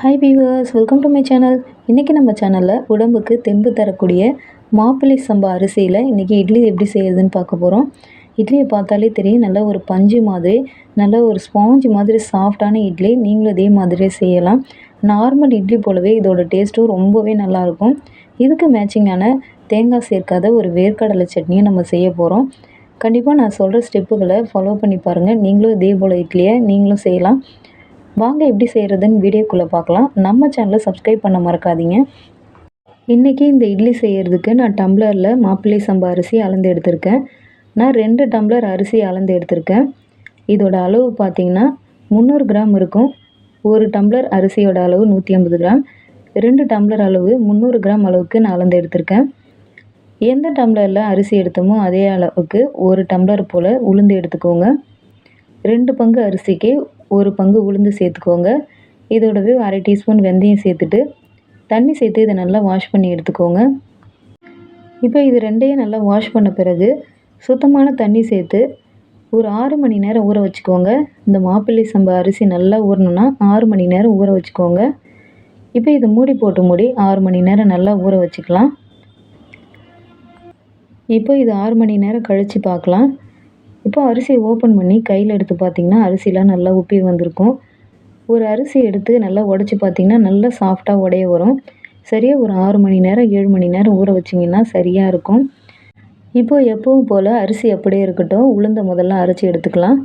Hi viewers welcome to my channel இன்றைக்கி நம்ம சேனலில் உடம்புக்கு தெம்பு தரக்கூடிய மாப்பிள்ளை சம்பா அரிசியில் இன்றைக்கி இட்லி எப்படி செய்கிறதுன்னு பார்க்க போகிறோம் இட்லியை பார்த்தாலே தெரியும் நல்ல ஒரு பஞ்சு மாதிரி நல்ல ஒரு ஸ்பாஞ்சு மாதிரி சாஃப்டான இட்லி. நீங்களும் இதே மாதிரியே செய்யலாம். நார்மல் இட்லி போலவே இதோட டேஸ்ட்டும் ரொம்பவே நல்லாயிருக்கும். இதுக்கு மேட்சிங்கான தேங்காய் சேர்க்காத ஒரு வேர்க்கடலை சட்னியும் நம்ம செய்ய போகிறோம் கண்டிப்பாக நான் சொல்கிற ஸ்டெப்புகளை ஃபாலோ பண்ணி பாருங்கள் நீங்களும் இதே போல் இட்லியை நீங்களும் செய்யலாம். வாங்க எப்படி செய்கிறதுன்னு வீடியோக்குள்ளே பார்க்கலாம். நம்ம சேனலை சப்ஸ்கிரைப் பண்ண மறக்காதீங்க. இன்றைக்கி இந்த இட்லி செய்கிறதுக்கு நான் டம்ளரில் மாப்பிள்ளை சம்பா அரிசி அளந்து எடுத்திருக்கேன். நான் ரெண்டு டம்ளர் அரிசி அளந்து எடுத்திருக்கேன். இதோட அளவு பார்த்திங்கன்னா முந்நூறு கிராம் இருக்கும். ஒரு டம்ளர் அரிசியோட அளவு நூற்றி ஐம்பது கிராம். ரெண்டு டம்ளர் அளவு முந்நூறு கிராம் அளவுக்கு நான் அளந்து எடுத்திருக்கேன். எந்த டம்ளரில் அரிசி எடுத்தோமோ அதே அளவுக்கு ஒரு டம்ளர் போல் உளுந்து எடுத்துக்கோங்க. ரெண்டு பங்கு அரிசிக்கு ஒரு பங்கு உளுந்து சேர்த்துக்கோங்க. இதோடவே அரை டீஸ்பூன் வெந்தயம் சேர்த்துட்டு தண்ணி சேர்த்து இதை நல்லா வாஷ் பண்ணி எடுத்துக்கோங்க. இப்போ இது ரெண்டையும் நல்லா வாஷ் பண்ண பிறகு சுத்தமான தண்ணி சேர்த்து ஒரு ஆறு மணி நேரம் ஊற வச்சுக்கோங்க. இந்த மாப்பிள்ளை சம்பா அரிசி நல்லா ஊறணுன்னா ஆறு மணி நேரம் ஊற வச்சுக்கோங்க. இப்போ இதை மூடி போட்டு மூடி ஆறு மணி நேரம் நல்லா ஊற வச்சுக்கலாம். இப்போ இது ஆறு மணி நேரம் கழித்து பார்க்கலாம். இப்போ அரிசியை ஓப்பன் பண்ணி கையில் எடுத்து பார்த்திங்கன்னா அரிசிலாம் நல்லா உப்பி வந்திருக்கும். ஒரு அரிசி எடுத்து நல்லா உடச்சி பார்த்திங்கன்னா நல்லா சாஃப்டாக உடைய வரும். சரியாக ஒரு ஆறு மணி நேரம் ஏழு மணி நேரம் ஊற வச்சிங்கன்னா சரியாக இருக்கும். இப்போது எப்பவும் போல் அரிசி அப்படியே இருக்கட்டும். உளுந்த முதல்ல அரைச்சி எடுத்துக்கலாம்.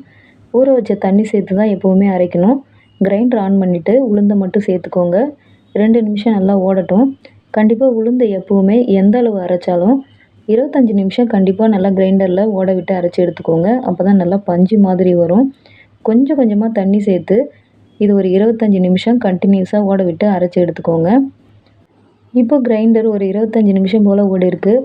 ஊற வச்ச தண்ணி சேர்த்து தான் எப்போவுமே அரைக்கணும். கிரைண்டர் ஆன் பண்ணிவிட்டு உளுந்தை மட்டும் சேர்த்துக்கோங்க. ரெண்டு நிமிஷம் நல்லா ஓடட்டும். கண்டிப்பாக உளுந்தை எப்போவுமே எந்த அளவு அரைச்சாலும் இருபத்தஞ்சி நிமிஷம் கண்டிப்பாக நல்லா கிரைண்டரில் ஓட விட்டு அரைச்சி எடுத்துக்கோங்க. அப்போ தான் நல்லா பஞ்சு மாதிரி வரும். கொஞ்சம் கொஞ்சமாக தண்ணி சேர்த்து இது ஒரு இருபத்தஞ்சி நிமிஷம் கண்டினியூஸாக ஓட விட்டு அரைச்சி எடுத்துக்கோங்க. இப்போ கிரைண்டர் ஒரு இருபத்தஞ்சி நிமிஷம் போல் ஓடி இருக்குது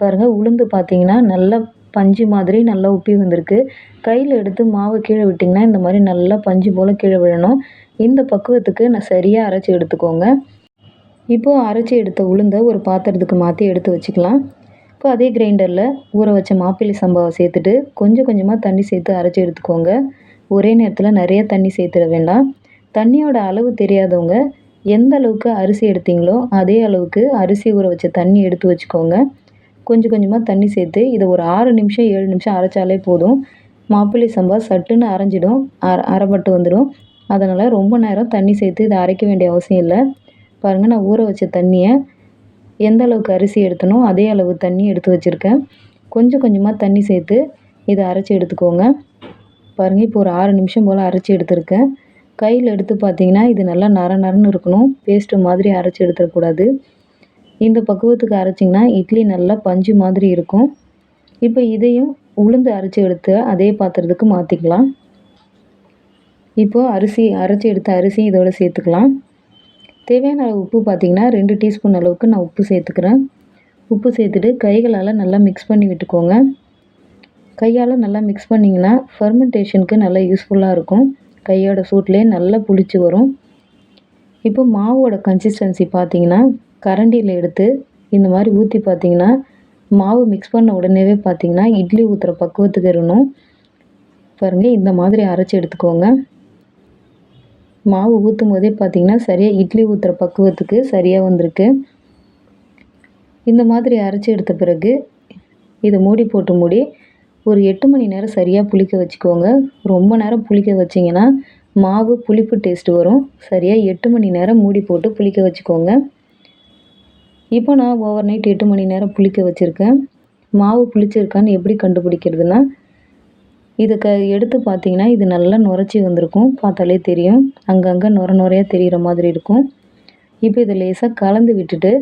பாருங்கள் உளுந்து பார்த்தீங்கன்னா நல்லா பஞ்சு மாதிரி நல்லா உப்பி வந்திருக்கு. கையில் எடுத்து மாவை கீழே விட்டிங்கன்னா இந்த மாதிரி நல்லா பஞ்சு போல் கீழே விழணும். இந்த பக்குவத்துக்கு நான் சரியாக அரைச்சி எடுத்துக்கோங்க. இப்போது அரைச்சி எடுத்த உளுந்தை ஒரு பாத்திரத்துக்கு மாற்றி எடுத்து வச்சுக்கலாம். இப்போ அதே கிரைண்டரில் ஊற வச்ச மாப்பிள்ளை சம்பாவை சேர்த்துட்டு கொஞ்சம் கொஞ்சமாக தண்ணி சேர்த்து அரைச்சி எடுத்துக்கோங்க. ஒரே நேரத்தில் நிறைய தண்ணி சேர்த்துட வேண்டாம். தண்ணியோட அளவு தெரியாதவங்க எந்த அளவுக்கு அரிசி எடுத்தீங்களோ அதே அளவுக்கு அரிசி ஊற வச்ச தண்ணி எடுத்து வச்சுக்கோங்க. கொஞ்சம் கொஞ்சமாக தண்ணி சேர்த்து இதை ஒரு ஆறு நிமிஷம் ஏழு நிமிஷம் அரைச்சாலே போதும். மாப்பிள்ளை சம்பா சட்டுன்னு அரைஞ்சிடும் அர அரைப்பட்டு வந்துடும். அதனால் ரொம்ப நேரம் தண்ணி சேர்த்து இதை அரைக்க வேண்டிய அவசியம் இல்லை. பாருங்கள் நான் ஊற வச்ச தண்ணியை எந்த அளவுக்கு அரிசி எடுத்தனோ அதே அளவு தண்ணி எடுத்து வச்சுருக்கேன். கொஞ்சம் கொஞ்சமாக தண்ணி சேர்த்து இதை அரைச்சி எடுத்துக்கோங்க. பாருங்கள் இப்போ ஒரு ஆறு நிமிஷம் போல் அரைச்சி எடுத்திருக்கேன். கையில் எடுத்து பார்த்தீங்கன்னா இது நல்லா நர நரன்னு இருக்கணும். பேஸ்ட்டு மாதிரி அரைச்சி எடுத்துடக்கூடாது. இந்த பக்குவத்துக்கு அரைச்சிங்கன்னா இட்லி நல்லா பஞ்சு மாதிரி இருக்கும். இப்போ இதையும் உளுந்து அரைச்சி எடுத்து அதே பாத்திரத்துக்கு மாற்றிக்கலாம் இப்போது அரிசி அரைச்சி எடுத்த அரிசி இதோட சேர்த்துக்கலாம். தேவையான அளவு உப்பு பார்த்திங்கன்னா ரெண்டு டீஸ்பூன் அளவுக்கு நான் உப்பு சேர்த்துக்கிறேன். உப்பு சேர்த்துட்டு கைகளால் நல்லா மிக்ஸ் பண்ணி விட்டுக்கோங்க. கையால் நல்லா மிக்ஸ் பண்ணிங்கன்னா ஃபர்மெண்டேஷனுக்கு நல்லா யூஸ்ஃபுல்லாக இருக்கும். கையோட சூட்லேயே நல்லா புளிச்சு வரும். இப்போ மாவோட கன்சிஸ்டன்சி பார்த்திங்கன்னா கரண்டியில் எடுத்து இந்த மாதிரி ஊற்றி பார்த்திங்கன்னா மாவு மிக்ஸ் பண்ண உடனேவே பார்த்திங்கன்னா இட்லி ஊற்றுற பக்குவத்துக்கு இருக்கணும் பாருங்கள் இந்த மாதிரி அரைச்சி எடுத்துக்கோங்க. மாவு ஊற்றும் போதே பார்த்திங்கன்னா சரியாக இட்லி ஊற்றுற பக்குவத்துக்கு சரியாக வந்திருக்கு. இந்த மாதிரி அரைச்சி எடுத்த பிறகு இதை மூடி போட்டு மூடி ஒரு எட்டு மணி நேரம் சரியாக புளிக்க வச்சுக்கோங்க. ரொம்ப நேரம் புளிக்க வச்சிங்கன்னா மாவு புளிப்பு டேஸ்ட் வரும். சரியாக எட்டு மணி நேரம் மூடி போட்டு புளிக்க வச்சுக்கோங்க. இப்போ நான் ஓவர் நைட் எட்டு மணி நேரம் புளிக்க வச்சுருக்கேன். மாவு புளிச்சிருக்கான்னு எப்படி கண்டுபிடிக்கிறதுனா இதை க எடுத்து பார்த்தீங்கன்னா இது நல்லா நுரைச்சி வந்திருக்கும். பார்த்தாலே தெரியும். அங்கங்கே நுர நுரையாக தெரிகிற மாதிரி இருக்கும். இப்போ இதை லேசாக கலந்து விட்டுட்டு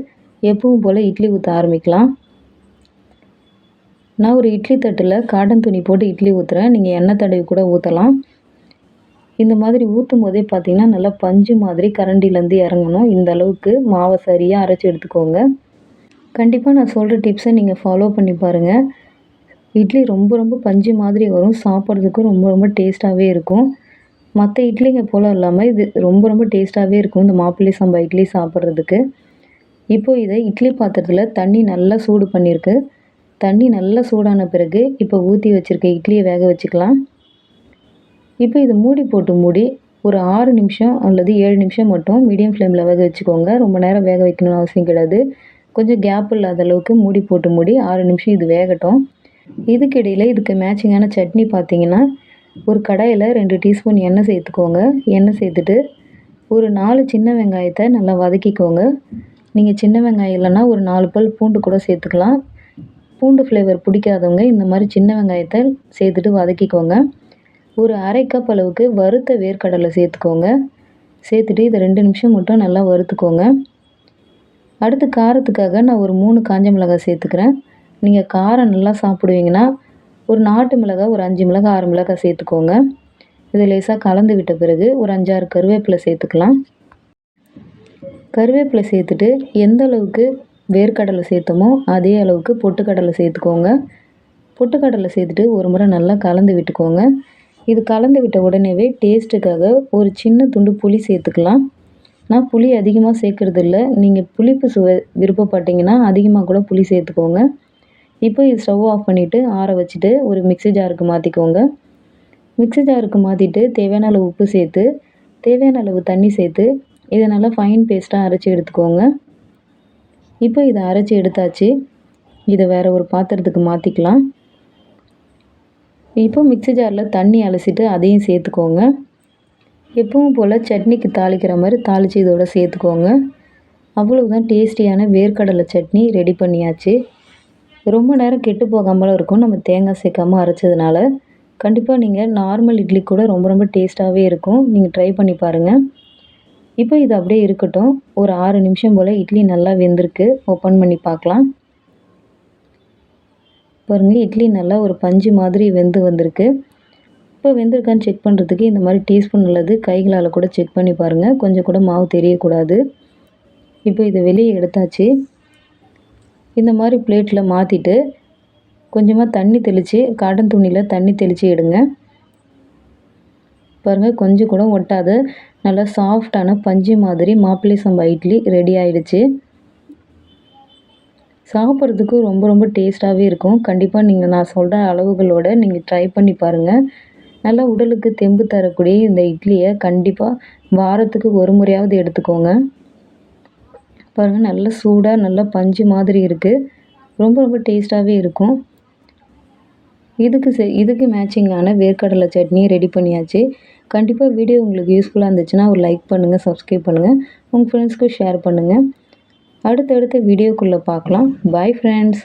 எப்பவும் போல் இட்லி ஊற்ற ஆரம்பிக்கலாம். நான் ஒரு இட்லி தட்டில் காட்டன் துணி போட்டு இட்லி ஊற்றுறேன் நீங்கள் எண்ணெய் தடவி கூட ஊற்றலாம் இந்த மாதிரி ஊற்றும் போதே பார்த்தீங்கன்னா நல்லா பஞ்சு மாதிரி கரண்டிலேருந்து இறங்கணும். இந்த அளவுக்கு மாவை சரியாக அரைச்சி எடுத்துக்கோங்க. கண்டிப்பாக நான் சொல்கிற டிப்ஸை நீங்கள் ஃபாலோ பண்ணி பாருங்கள் இட்லி ரொம்ப ரொம்ப பஞ்சு மாதிரி வரும். சாப்பிட்றதுக்கும் ரொம்ப ரொம்ப டேஸ்ட்டாகவே இருக்கும். மற்ற இட்லிங்க போல் இல்லாமல் இது ரொம்ப ரொம்ப டேஸ்ட்டாகவே இருக்கும் இந்த மாப்பிள்ளை சம்பா இட்லி சாப்பிட்றதுக்கு. இப்போது இதை இட்லி பாத்திரத்தில் தண்ணி நல்லா சூடு பண்ணியிருக்கு. தண்ணி நல்லா சூடான பிறகு இப்போ ஊற்றி வச்சுருக்க இட்லியை வேக வச்சுக்கலாம். இப்போ இது மூடி போட்டு மூடி ஒரு ஆறு நிமிஷம் அல்லது ஏழு நிமிஷம் மட்டும் மீடியம் ஃப்ளேமில் வேக வச்சுக்கோங்க. ரொம்ப நேரம் வேக வைக்கணும்னு அவசியம் கிடையாது. கொஞ்சம் கேப் இல்லாத அளவுக்கு மூடி போட்டு மூடி ஆறு நிமிஷம் இது வேகட்டும். இதுக்கிடையில் இதுக்கு மேட்சிங்கான சட்னி பார்த்தீங்கன்னா ஒரு கடாயில் ரெண்டு டீஸ்பூன் எண்ணெய் சேர்த்துக்கோங்க. எண்ணெய் சேர்த்துட்டு ஒரு நாலு சின்ன வெங்காயத்தை நல்லா வதக்கிக்கோங்க. நீங்கள் சின்ன வெங்காயம் இல்லைன்னா ஒரு நாலு பல் பூண்டு கூட சேர்த்துக்கலாம். பூண்டு ஃப்ளேவர் பிடிக்காதவங்க இந்த மாதிரி சின்ன வெங்காயத்தை சேர்த்துட்டு வதக்கிக்கோங்க. ஒரு அரை கப் அளவுக்கு வறுத்த வேர்க்கடலை சேர்த்துக்கோங்க. சேர்த்துட்டு இதை ரெண்டு நிமிஷம் மட்டும் நல்லா வறுத்துக்கோங்க. அடுத்து காரத்துக்காக நான் ஒரு மூணு காஞ்ச மிளகாய் சேர்த்துக்கிறேன். நீங்கள் காரம் நல்லா சாப்பிடுவீங்கன்னா ஒரு நாட்டு மிளகாய் ஒரு அஞ்சு மிளகாய் ஆறு மிளகாய் சேர்த்துக்கோங்க. இதை லேசாக கலந்து விட்ட பிறகு ஒரு அஞ்சாறு கருவேப்பிலை சேர்த்துக்கலாம். கருவேப்பிலை சேர்த்துட்டு எந்த அளவுக்கு வேர்க்கடலை சேர்த்தோமோ அதே அளவுக்கு பொட்டுக்கடலை சேர்த்துக்கோங்க. பொட்டுக்கடலை சேர்த்துட்டு ஒரு முறை நல்லா கலந்து விட்டுக்கோங்க. இது கலந்து விட்ட உடனேவே டேஸ்ட்டுக்காக ஒரு சின்ன துண்டு புளி சேர்த்துக்கலாம். நான் புளி அதிகமாக சேர்க்குறது இல்லை நீங்கள் புளிப்பு சுவை விருப்பப்பட்டீங்கன்னா அதிகமாக கூட புளி சேர்த்துக்கோங்க. இப்போ இது ஸ்டவ் ஆஃப் பண்ணிவிட்டு ஆற வச்சுட்டு ஒரு மிக்ஸி ஜாருக்கு மாற்றிக்கோங்க மிக்ஸி ஜாருக்கு மாற்றிட்டு தேவையான அளவு உப்பு சேர்த்து தேவையான அளவு தண்ணி சேர்த்து இதை நல்லா ஃபைன் பேஸ்ட்டாக அரைச்சி எடுத்துக்கோங்க. இப்போ இதை அரைச்சி எடுத்தாச்சு. இதை வேறு ஒரு பாத்திரத்துக்கு மாற்றிக்கலாம் இப்போ மிக்ஸி ஜாரில் தண்ணி அலசிட்டு அதையும் சேர்த்துக்கோங்க. எப்பவும் போல் சட்னிக்கு தாளிக்கிற மாதிரி தாளித்து இதோட சேர்த்துக்கோங்க. அவ்வளவுதான் டேஸ்டியான வேர்க்கடலை சட்னி ரெடி பண்ணியாச்சு. ரொம்ப நேரம் கெட்டு போகாமலும் இருக்கும். நம்ம தேங்காய் சேர்க்காமல் அரைச்சதுனால. கண்டிப்பாக நீங்கள் நார்மல் இட்லி கூட ரொம்ப ரொம்ப டேஸ்ட்டாகவே இருக்கும். நீங்கள் ட்ரை பண்ணி பாருங்கள் இப்போ இது அப்படியே இருக்கட்டும். ஒரு ஆறு நிமிஷம் போல் இட்லி நல்லா வெந்திருக்கு. ஓப்பன் பண்ணி பார்க்கலாம். பாருங்கள் இட்லி நல்லா ஒரு பஞ்சு மாதிரி வெந்து வந்திருக்கு. இப்போ வெந்திருக்கான்னு செக் பண்ணுறதுக்கு இந்த மாதிரி டீஸ்பூன் அல்லது கைகளால் கூட செக் பண்ணி பாருங்கள் கொஞ்சம் கூட மாவு தெரியக்கூடாது. இப்போ இதை வெளியே எடுத்தாச்சு. இந்த மாதிரி பிளேட்டில் மாற்றிட்டு கொஞ்சமாக தண்ணி தெளித்து காட்டன் துணியில் தண்ணி தெளித்து எடுங்க. பாருங்கள் கொஞ்சம் கூட ஒட்டாத. நல்லா சாஃப்டான பஞ்சு மாதிரி மாப்பிள்ளை சம்பா இட்லி ரெடி ஆயிடுச்சு. சாப்பிட்றதுக்கு ரொம்ப ரொம்ப டேஸ்ட்டாகவே இருக்கும். கண்டிப்பாக நீங்கள் நான் சொல்கிற அளவுகளோடு நீங்கள் ட்ரை பண்ணி பாருங்கள் நல்லா உடலுக்கு தெம்பு தரக்கூடிய இந்த இட்லியை கண்டிப்பாக வாரத்துக்கு ஒரு முறையாவது எடுத்துக்கோங்க. பாருங்கள் நல்ல சூடாக நல்லா பஞ்சு மாதிரி இருக்குது ரொம்ப ரொம்ப டேஸ்ட்டாகவே இருக்கும். இதுக்கு செ இதுக்கு மேட்சிங்கான வேர்க்கடலை சட்னியை ரெடி பண்ணியாச்சு. கண்டிப்பாக வீடியோ உங்களுக்கு யூஸ்ஃபுல்லாக இருந்துச்சுன்னா ஒரு லைக் பண்ணுங்கள் சப்ஸ்கிரைப் பண்ணுங்கள் உங்கள் ஃப்ரெண்ட்ஸ்க்கு ஷேர் பண்ணுங்கள் அடுத்தடுத்த வீடியோக்குள்ளே பார்க்கலாம். Bye friends